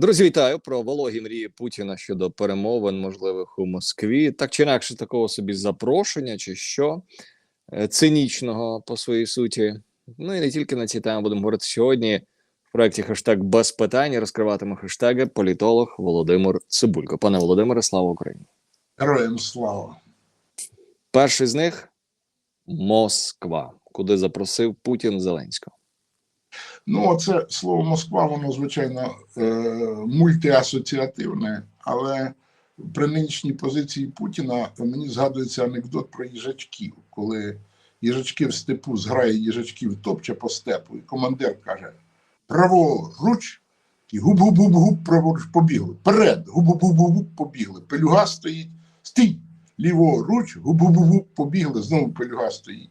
Друзі, вітаю про вологі мрії Путіна щодо перемовин можливих у Москві. Так чи інакше, такого собі запрошення, чи що е, цинічного по своїй суті. Ну і не тільки на ці теми будемо говорити сьогодні. В проєкті хештег без питань розкриватиме хештеги політолог Володимир Цибулько. Пане Володимире, слава Україні! Героям слава. Перший з них Москва, куди запросив Путін Зеленського. Ну, це слово Москва, воно звичайно е, мультиасоціативне, але при нинішній позиції Путіна мені згадується анекдот про їжачків, коли їжачки в степу зграє їжачків топче по степу, і командир каже: право руч, і губ-губ-губ праворуч побігли. Перед, губ-губ-губ побігли. Пелюга стоїть, стій, ліворуч, губ-губ-губ побігли, знову пелюга стоїть.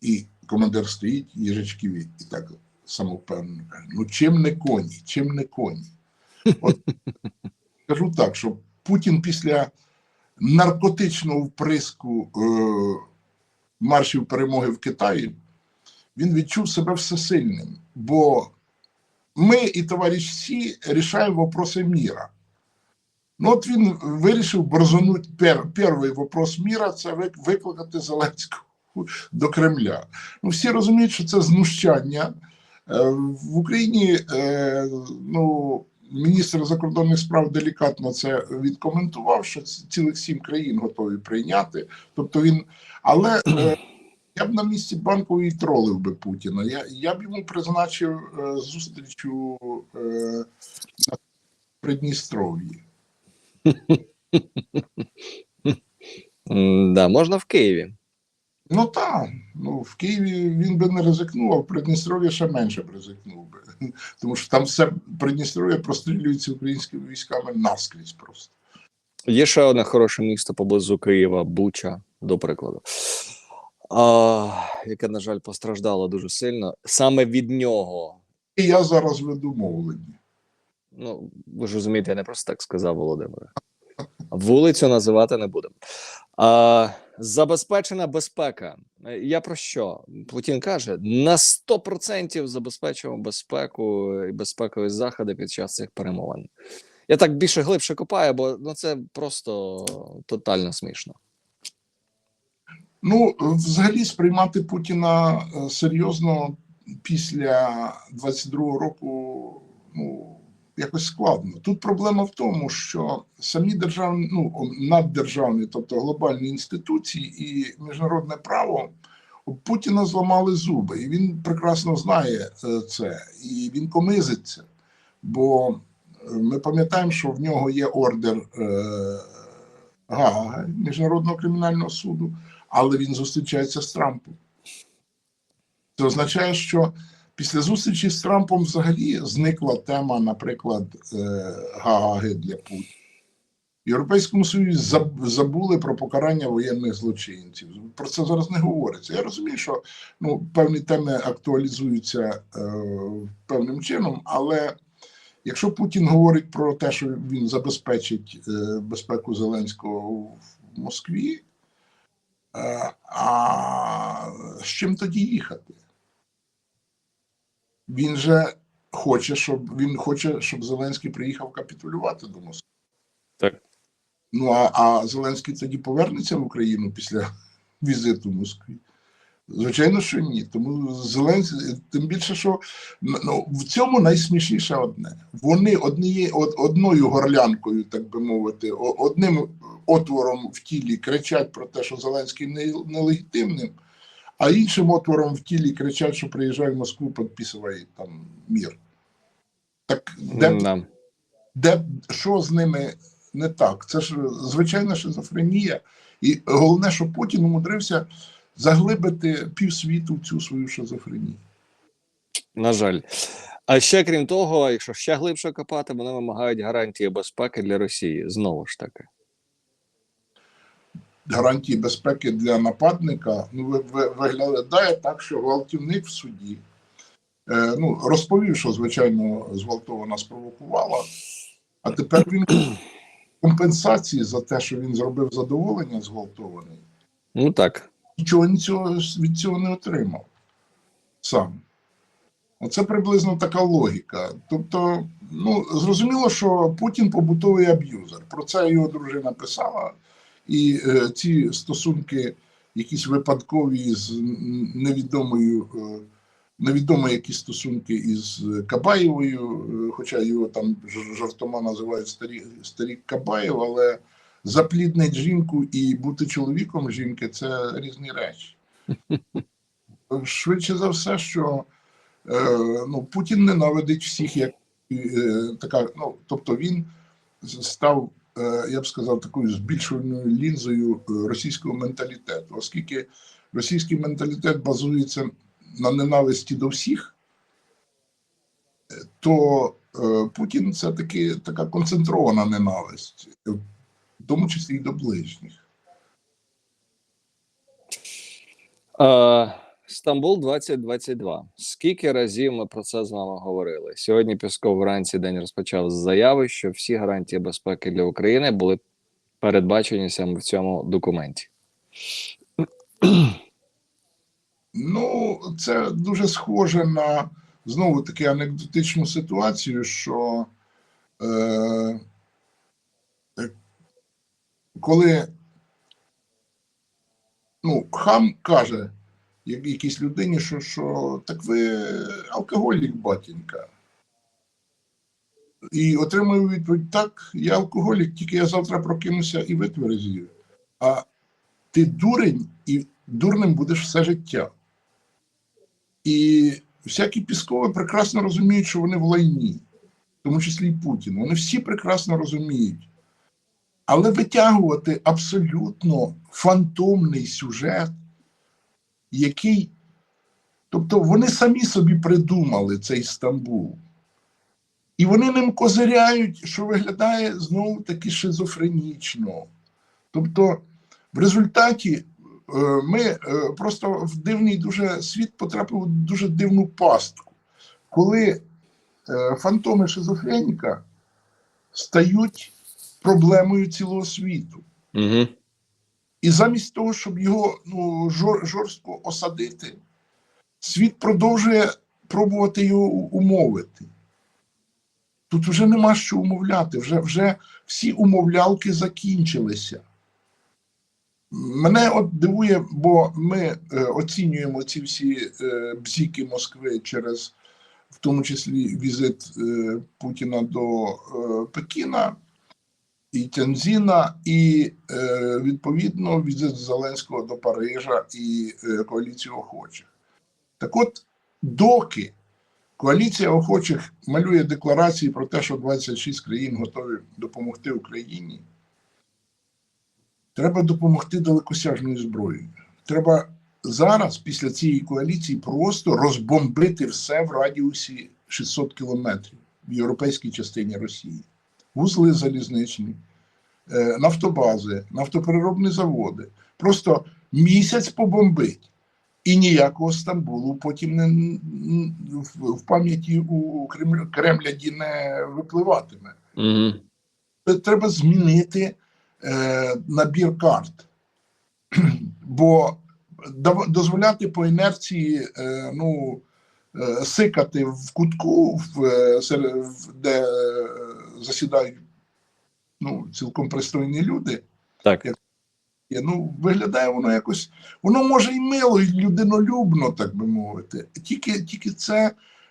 І командир стоїть, їжачків і так самовпевнено каже: ну чим не коні, чим не коні. От кажу так, що Путін після наркотичного вприску е, маршів перемоги в Китаї він відчув себе всесильним, бо ми і товариш Сі рішаємо вопроси міра. Ну, от він вирішив борзанути пер, перший вопрос міра це викликати Зеленського до Кремля. Ну, всі розуміють, що це знущання. Е, В Україні е, ну, міністр закордонних справ делікатно це відкоментував, що цілих сім країн готові прийняти. Тобто він, але е, я б на місці банкової тролив би Путіна. Я, я б йому призначив зустріч у на Придністров'ї. Да, можна в Києві. Ну так, ну в Києві він би не ризикнув, а в Придністров'ї ще менше б ризикнув би. Тому що там все Придністров'я прострілюється українськими військами наскрізь просто. Є ще одне хороше місто поблизу Києва, Буча, до прикладу, а, яке, на жаль, постраждало дуже сильно. Саме від нього. І я зараз веду мовлення. Ну, ви ж розумієте, я не просто так сказав, Володимире. Вулицю називати не будемо. А, забезпечена безпека. Е, Я про що? Путін каже: на 100% забезпечуємо безпеку і безпекові заходи під час цих перемовин. Я так більше глибше копаю, бо ну, це просто тотально смішно. Ну, взагалі, сприймати Путіна е, серйозно після 22-го року, ну, якось складно. Тут проблема в тому, що самі державні, ну, наддержавні, тобто глобальні інституції і міжнародне право у Путіна зламали зуби, і він прекрасно знає е, це, і він комизиться. Бо е, ми пам'ятаємо, що в нього є ордер е, Гага, Міжнародного кримінального суду але він зустрічається з Трампом. Це означає, що після зустрічі з Трампом взагалі зникла тема, наприклад, е, Гааги для Путіна. В Європейському Союзі забули про покарання воєнних злочинців. Про це зараз не говориться. Я розумію, що ну, певні теми актуалізуються е, певним чином, але якщо Путін говорить про те, що він забезпечить е, безпеку Зеленського в Москві, Е, А з чим тоді їхати? Він же хоче, щоб він хоче, щоб Зеленський приїхав капітулювати до Москви. Так. Ну а, а Зеленський тоді повернеться в Україну після візиту в Москві? Звичайно, що ні. Тому Зеленський, тим більше, що ну, в цьому найсмішніше одне. Вони однією од, одною горлянкою, так би мовити, одним отвором в тілі кричать про те, що Зеленський не- нелегітимним, а іншим отвором в тілі кричать, що приїжджає в Москву, підписує там мір. Так де, Да. де що з ними не так? Це ж звичайна шизофренія. І головне, що Путін умудрився заглибити півсвіту в цю свою шизофренію. На жаль. А ще крім того, якщо ще глибше копати, вони вимагають гарантії безпеки для Росії. Знову ж таки. Гарантії безпеки для нападника ну, ви- ви- виглядає так, що гвалтівник в суді е, ну, розповів, що звичайно зґвалтована спровокувала, а тепер він компенсації за те, що він зробив задоволення зґвалтований, Ну так. нічого від цього, від цього не отримав сам. Оце приблизно така логіка. Тобто, ну, зрозуміло, що Путін побутовий аб'юзер. Про це його дружина писала. І е, ці стосунки, якісь випадкові з невідомою, е, невідомо які стосунки із Кабаєвою, е, хоча його там жартома називають старі, старік Кабаєв, але запліднити жінку і бути чоловіком жінки це різні речі. Швидше за все, що ну, Путін ненавидить всіх як така, ну, тобто він став, я б сказав, такою збільшувальною лінзою е, російського менталітету, оскільки російський менталітет базується на ненависті до всіх, е, то е, Путін це таки така концентрована ненависть, е, в тому числі і до ближніх. Е, Стамбул 2022. Скільки разів ми про це з вами говорили? Сьогодні Пісков вранці день розпочав з заяви, що всі гарантії безпеки для України були передбачені саме в цьому документі. Ну, це дуже схоже на знову таки анекдотичну ситуацію, що е, е, коли ну, хам каже якійсь людині, що, що так ви алкоголік, батінька. І отримує відповідь: так, я алкоголік, тільки я завтра прокинуся і витверезію. А ти дурень і дурним будеш все життя. І всякі Піскови прекрасно розуміють, що вони в лайні, в тому числі і Путін. Вони всі прекрасно розуміють. Але витягувати абсолютно фантомний сюжет, який. Тобто вони самі собі придумали цей Стамбул. І вони ним козиряють, що виглядає знову таки шизофренічно. Тобто, в результаті е, ми е, просто в дивний дуже світ потрапив в дуже дивну пастку, коли е, фантоми шизофреніка стають проблемою цілого світу. Угу. І замість того, щоб його ну, жор, жорстко осадити, світ продовжує пробувати його умовити. Тут вже нема що умовляти, вже, вже всі умовлялки закінчилися. Мене от дивує, бо ми е, оцінюємо ці всі е, бзіки Москви через, в тому числі, візит е, Путіна до е, Пекіна і Тяньзіна, і е, відповідно візит Зеленського до Парижа і е, охочих. Так от, доки коаліція охочих малює декларації про те, що 26 країн готові допомогти Україні, треба допомогти далекосяжною зброєю. Треба зараз, після цієї коаліції, просто розбомбити все в радіусі 600 кілометрів в європейській частині Росії. Вузли залізничні, е, нафтобази, нафтопереробні заводи. Просто місяць побомбить. І ніякого Стамбулу потім не в, пам'яті у Кремля, Кремляді не випливатиме. Це треба змінити е, набір карт. Бо дозволяти по інерції е, ну, е, сикати в кутку, в, е, в- де е, засідають ну, цілком пристойні люди. Так. Ну, виглядає воно якось, воно може і мило, і людинолюбно, так би мовити. Тільки, тільки це,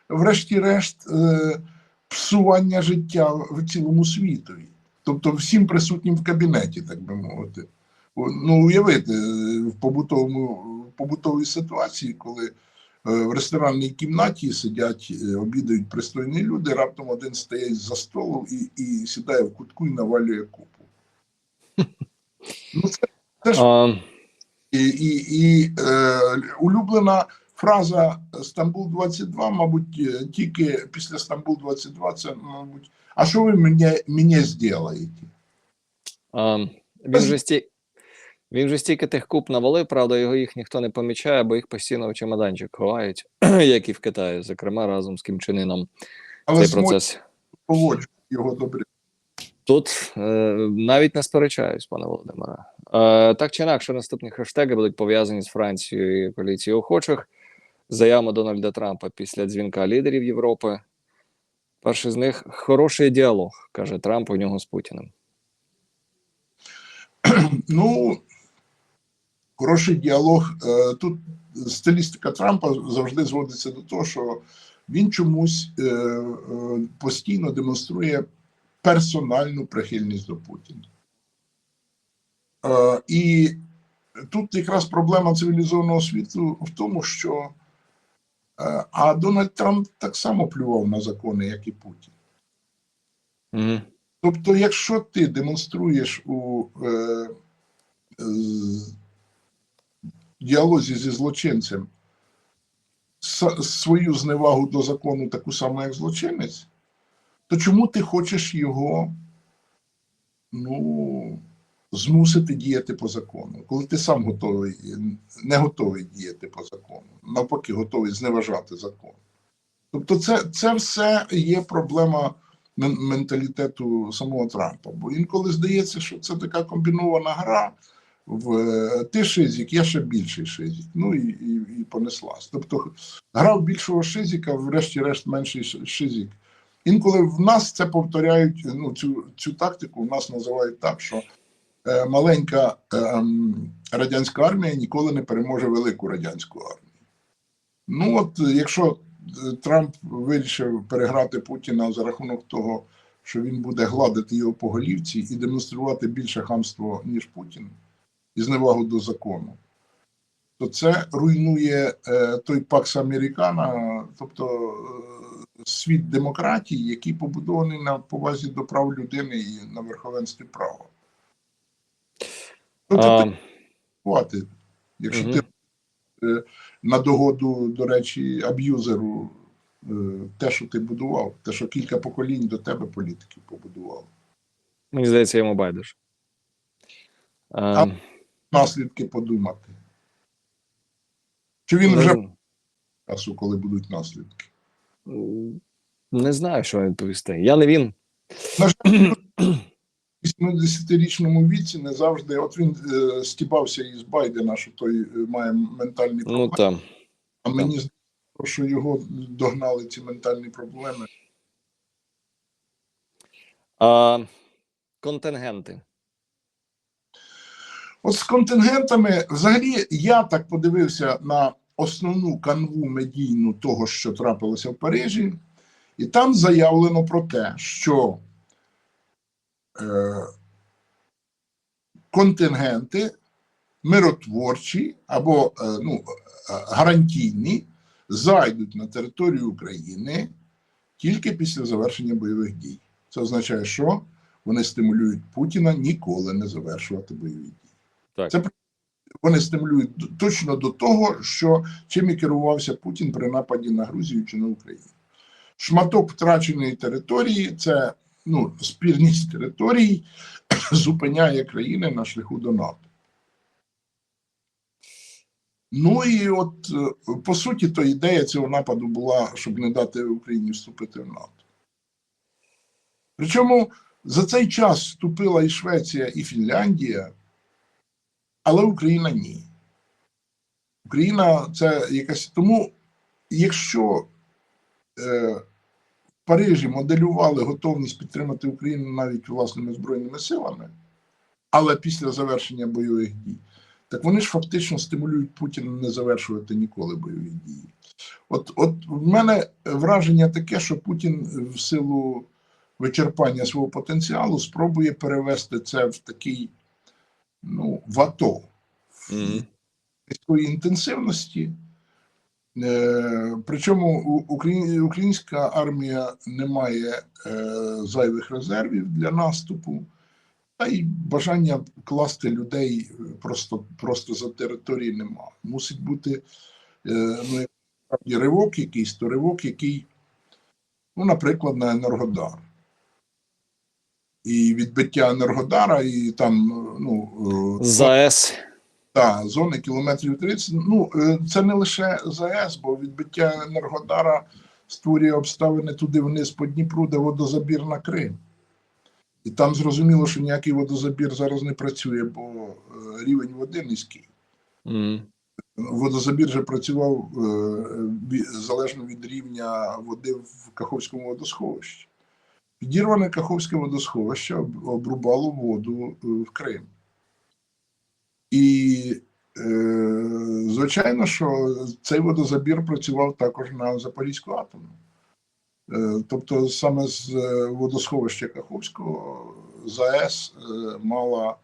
врешті-решт, е, псування життя в цілому світові. Тобто всім присутнім в кабінеті, так би мовити. Ну, уявити, е, в побутовому в побутовій ситуації, коли в ресторанній кімнаті сидять, е, обідають пристойні люди, раптом один стає за столу і, і сідає в кутку і навалює купу. Ну, це, це ж і, і, і е, улюблена фраза Стамбул 22, мабуть, е, тільки після Стамбул 22, це, мабуть, а що ви мене, мене зробите? він же сті... Він же стільки тих куб навалив, правда, його їх ніхто не помічає, бо їх постійно в чемоданчик ховають, як і в Китаї, зокрема разом з Кім Чен Іном Але цей процес. його добре. Тут е, навіть не сперечаюсь, пане Володимире. Е, так чи інакше, наступні хештеги будуть пов'язані з Францією і коаліцією охочих. Заявами Дональда Трампа після дзвінка лідерів Європи. Перший з них хороший діалог, каже Трамп у нього з Путіним. Ну, хороший діалог. Е, Тут стилістика Трампа завжди зводиться до того, що він чомусь е, е, постійно демонструє персональну прихильність до Путіна. І тут якраз проблема цивілізованого світу в тому, що а Дональд Трамп так само плював на закони, як і Путін. Угу. Тобто, якщо ти демонструєш у е, діалозі зі злочинцем свою зневагу до закону, таку саму, як злочинець, то чому ти хочеш його ну, змусити діяти по закону, коли ти сам готовий, не готовий діяти по закону, навпаки, готовий зневажати закон? Тобто, це, це все є проблема менталітету самого Трампа. Бо інколи здається, що це така комбінована гра. В е, ти шизик, я ще більший шизик. Ну і, і, і понеслась. Тобто гра в більшого шизика, врешті-решт менший шизик. Інколи в нас це повторяють, ну, цю, цю тактику в нас називають так, що е, маленька е, радянська армія ніколи не переможе велику радянську армію. Ну, от якщо е, Трамп вирішив переграти Путіна за рахунок того, що він буде гладити його по голівці і демонструвати більше хамство, ніж Путін, і зневагу до закону, то це руйнує е, той пакс Американа, тобто е, світ демократії, який побудований на повазі до прав людини і на верховенстві права. Тобто, А, ти хватить, якщо Мгм. ти е, на догоду, до речі, аб'юзеру е, те, що ти будував, те, що кілька поколінь до тебе політиків побудував. мені здається, йому байдуже. А, Наслідки подумати. Чи він вже часу, коли будуть наслідки? не знаю, що відповісти. Я не він. На жаль, у 80-річному віці не завжди. От він е, стібався із Байдена, що той е, має ментальні Ну проблеми. там. а мені здається, що його догнали ці ментальні проблеми. А, контингенти. От з контингентами, взагалі, я так подивився на основну канву медійну того, що трапилося в Парижі, і там заявлено про те, що е, контингенти миротворчі або е, ну, е, гарантійні зайдуть на територію України тільки після завершення бойових дій. Це означає, що вони стимулюють Путіна ніколи не завершувати бойові дії. Так. Це вони стимулюють точно до того, що чим і керувався Путін при нападі на Грузію чи на Україну. Шматок втраченої території це ну, спірність територій зупиняє країни на шляху до НАТО. Ну і от е, по суті, то ідея цього нападу була, щоб не дати Україні вступити в НАТО. Причому за цей час вступила і Швеція, і Фінляндія, але Україна ні. Україна це якась. Тому, якщо е, в Парижі моделювали готовність підтримати Україну навіть власними збройними силами, але після завершення бойових дій, так вони ж фактично стимулюють Путіна не завершувати ніколи бойові дії. От, от в мене враження таке, що Путін в силу вичерпання свого потенціалу спробує перевести це в такий ну, в АТО низької інтенсивності. Е, причому українська армія не має е, зайвих резервів для наступу, та й бажання класти людей просто, просто за території нема. Мусить бути е, ну, ривок якийсь, то ривок, який, ну, наприклад, на Енергодар. І відбиття Енергодара, і там ну, е, ЗАЕС. та, зони кілометрів 30. Ну, е, це не лише ЗАЕС, бо відбиття Енергодара створює обставини туди вниз по Дніпру, де водозабір на Крим. І там зрозуміло, що ніякий водозабір зараз не працює, бо е, рівень води низький. Мгм. Водозабір же працював залежно від рівня води в Каховському водосховищі. Підірване Каховське водосховище обрубало воду е, в Крим. І, е, звичайно, що цей водозабір працював також на Запорізьку атомну. Е, Тобто саме з е, водосховища Каховського ЗАЕС е, мала е,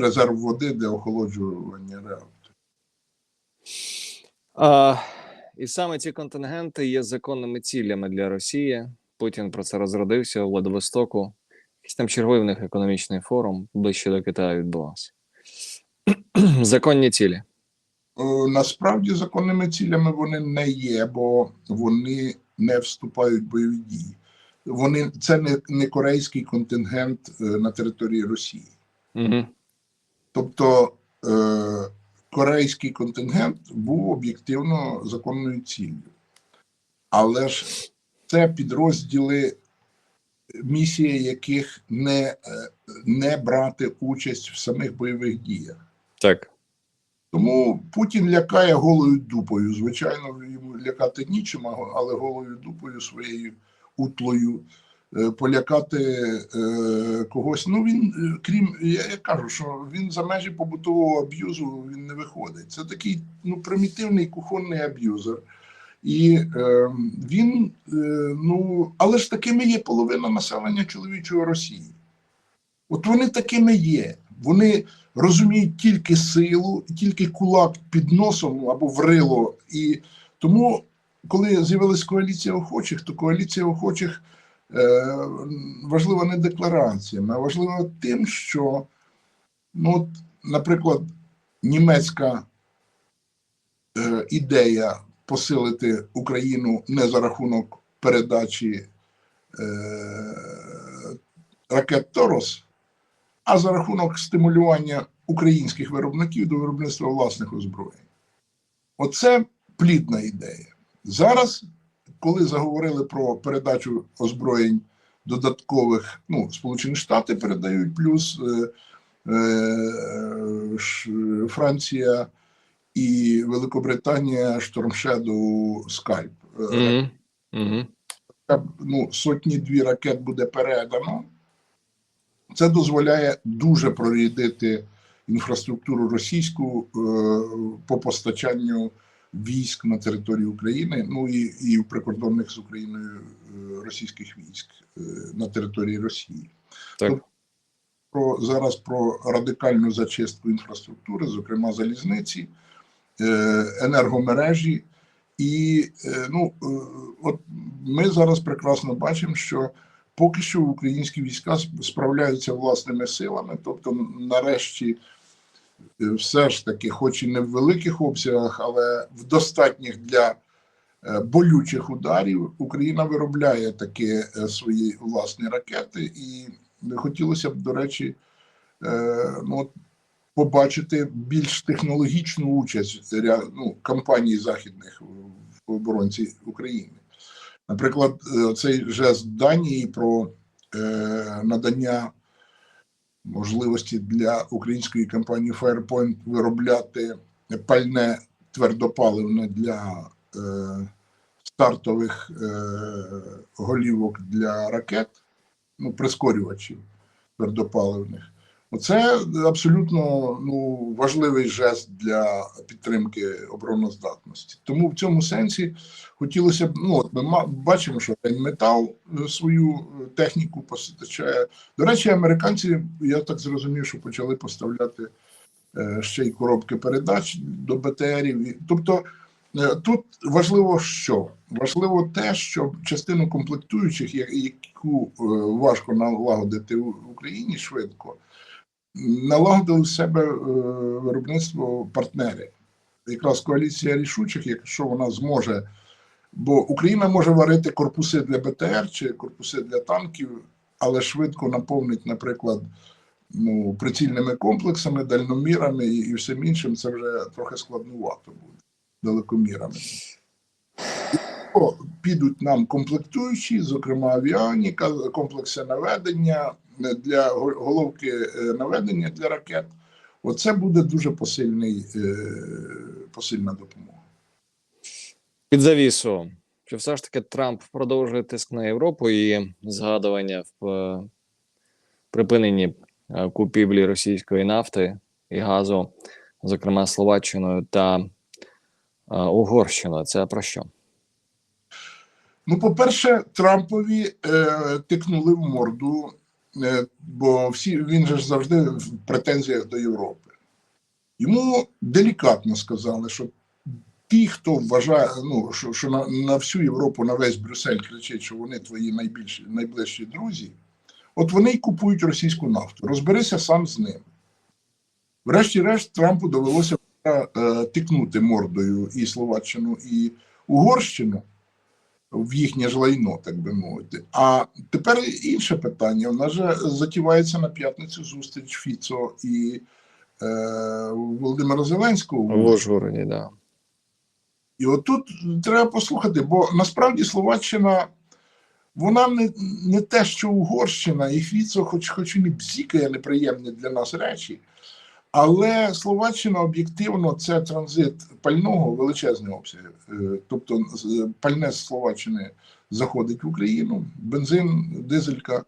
резерв води для охолоджування реакторів. І саме ці контингенти є законними цілями для Росії. Путін про це розродився у Владивостоку. Якийсь там черговий в них економічний форум ближче до Китаю відбувався. Законні цілі. Е, Насправді законними цілями вони не є, бо вони не вступають в бойові дії. Вони це не, не корейський контингент е, на території Росії. Угу. Тобто е, корейський контингент був об'єктивно законною ціллю. Але ж це підрозділи, місія яких не, е, не брати участь в самих бойових діях. Так. Тому Путін лякає голою дупою. Звичайно, йому лякати нічим, але голою дупою своєю утлою. е, Полякати е, когось. Ну він, е, крім я, я кажу, що він за межі побутового аб'юзу він не виходить. Це такий ну, примітивний кухонний аб'юзер. І е, він, е, ну, але ж такими є половина населення чоловічого Росії. От вони такими є. Вони розуміють тільки силу, тільки кулак під носом або врило. І тому, коли з'явилась коаліція охочих, то коаліція охочих е, важлива не деклараціями, а важлива тим, що, ну, от, наприклад, німецька е, ідея посилити Україну не за рахунок передачі е, ракет Торос, а за рахунок стимулювання українських виробників до виробництва власних озброєнь. Оце плідна ідея. Зараз, коли заговорили про передачу озброєнь додаткових, ну, Сполучені Штати передають, плюс е, е, Франція і Великобританія Штормшеду Скальп. Е. Угу. ну, сотні дві ракет буде передано. Це дозволяє дуже прорядити інфраструктуру російську е, по постачанню військ на територію України, ну і, і в прикордонних з Україною е, російських військ е, на території Росії. Так. Про зараз про радикальну зачистку інфраструктури, зокрема залізниці, енергомережі. І е, ну, е, от ми зараз прекрасно бачимо, що поки що українські війська справляються власними силами, тобто, нарешті, е, все ж таки, хоч і не в великих обсягах, але в достатніх для е, болючих ударів, Україна виробляє такі е, свої власні ракети, і хотілося б, до речі, е, ну, побачити більш технологічну участь ну, компаній західних в оборонці України. Наприклад, е, цей жест Данії про е, надання можливості для української компанії Firepoint виробляти пальне твердопаливне для е, стартових голівок для ракет, ну, прискорювачів твердопаливних. Оце абсолютно ну, важливий жест для підтримки обороноздатності. Тому в цьому сенсі хотілося б, ну от ми бачимо, що метал свою е, техніку постачає. До речі, американці, я так зрозумів, що почали поставляти е, ще й коробки передач до БТРів. Тобто е, тут важливо що? Важливо те, що частину комплектуючих, яку е, важко налагодити в Україні швидко, налагодили в себе е, виробництво партнери. Якраз коаліція рішучих, якщо вона зможе, бо Україна може варити корпуси для БТР чи корпуси для танків, але швидко наповнить, наприклад, ну, прицільними комплексами, дальномірами і, і всім іншим, це вже трохи складнувато буде далекомірами. Підуть нам комплектуючі, зокрема авіаніка, комплекси наведення для головки е, наведення для ракет. Оце буде дуже посильний, е, посильна допомога. Під завісу. Чи все ж таки Трамп продовжує тиск на Європу і згадування в е, припиненні купівлі російської нафти і газу, зокрема Словаччиною та Угорщиною? Це про що? Ну, по-перше, Трампові е, тикнули в морду, бо всі він же завжди в претензіях до Європи. Йому делікатно сказали, що ті, хто вважає, ну, що, що на, на всю Європу, на весь Брюссель кричить, що вони твої найбільші, найближчі друзі, от вони й купують російську нафту. Розберися сам з ним. Врешті-решт, Трампу довелося е, тикнути мордою і Словаччину, і Угорщину в їхнє ж лайно, так би мовити. А тепер інше питання. У нас же затівається на п'ятницю зустріч Фіцо і е, Володимира Зеленського. В Ужгороді, да. І отут треба послухати, бо насправді Словаччина, вона не, не те, що Угорщина, і Фіцо, хоч, хоч і не бзікає неприємні для нас речі, але Словаччина об'єктивно це транзит пального величезний обсяг. Е, Тобто пальне з Словаччини заходить в Україну, бензин, дизелька.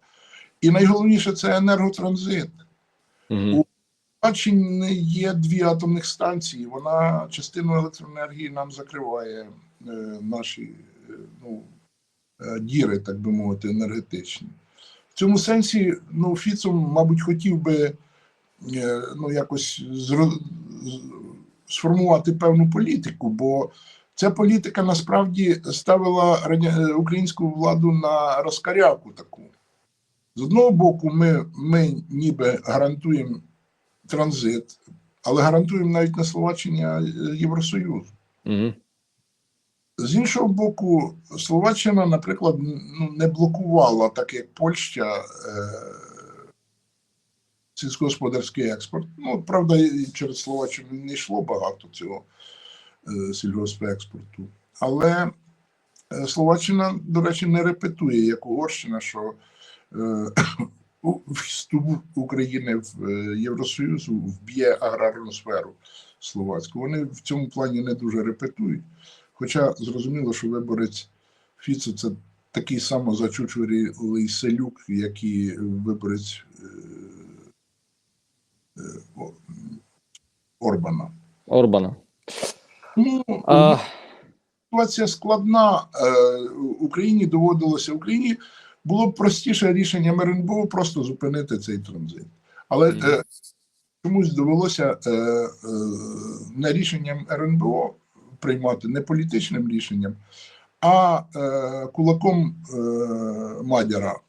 І найголовніше це енерготранзит. Угу. Словаччині є дві атомних станції. Вона частину електроенергії нам закриває е, наші е, ну, діри, так би мовити, енергетичні. В цьому сенсі, ну, Фіцо, мабуть, хотів би ну, якось сформувати певну політику, бо ця політика насправді ставила е, українську владу на розкаряку таку. З одного боку, ми, ми ніби гарантуємо транзит, але гарантуємо навіть не Словаччині, е, Євросоюз. Угу. З іншого боку, Словаччина, наприклад, ну, не блокувала, так як Польща, е, сільськогосподарський експорт. Ну, правда, і через Словаччину не йшло багато цього е, сільгоспекспорту. Але е, Словаччина, до речі, не репетує, як Угорщина, що е, вступ України в е, Євросоюз вб'є аграрну сферу словацьку. Вони в цьому плані не дуже репетують. Хоча зрозуміло, що виборець Фіцо це такий само зачучурілий селюк, як і виборець е, Орбана. Орбана. Ну, А, ситуація складна. Е, Україні доводилося Україні було б простіше рішенням РНБО просто зупинити цей транзит. Але Мгм. е, чомусь довелося е, е, не рішенням РНБО приймати, не політичним рішенням, а е, кулаком е, Мадяра.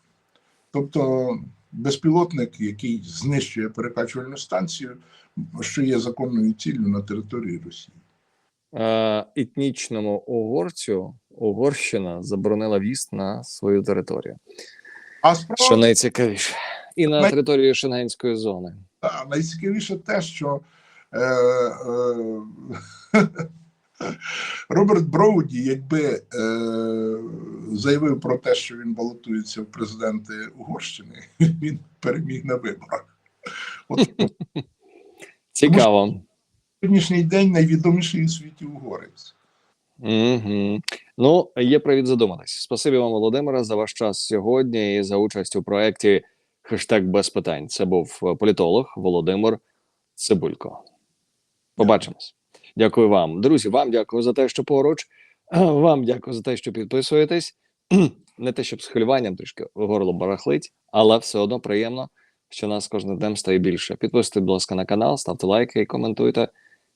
Тобто безпілотник, який знищує перекачувальну станцію, що є законною ціллю на території Росії. е, етнічному угорцю Угорщина заборонила в'їзд на свою територію. А справа Що найцікавіше. І на Най- території Шенгенської зони. Та, найцікавіше те, що е, е, Роберт Броуді, якби е, заявив про те, що він балотується в президенти Угорщини, він переміг на виборах. От Цікаво. сьогоднішній день найвідоміший у світі угорець. Угу. Ну, є привід задуматись. Спасибі вам, Володимире, за ваш час сьогодні і за участь у проєкті хештег без питань. Це був е, політолог Володимир Цибулько. Побачимось. Дякую вам, друзі. Вам дякую за те, що поруч. Вам дякую за те, що підписуєтесь. Не те, щоб з хвилюванням трішки горло барахлить, але все одно приємно, що нас кожним днем стає більше. Підписуйтесь, будь ласка, на канал, ставте лайки і коментуйте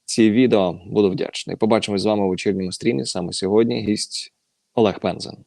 ці відео. Буду вдячний. Побачимось з вами в вечірньому стрімі саме сьогодні. Гість Олег Пензен.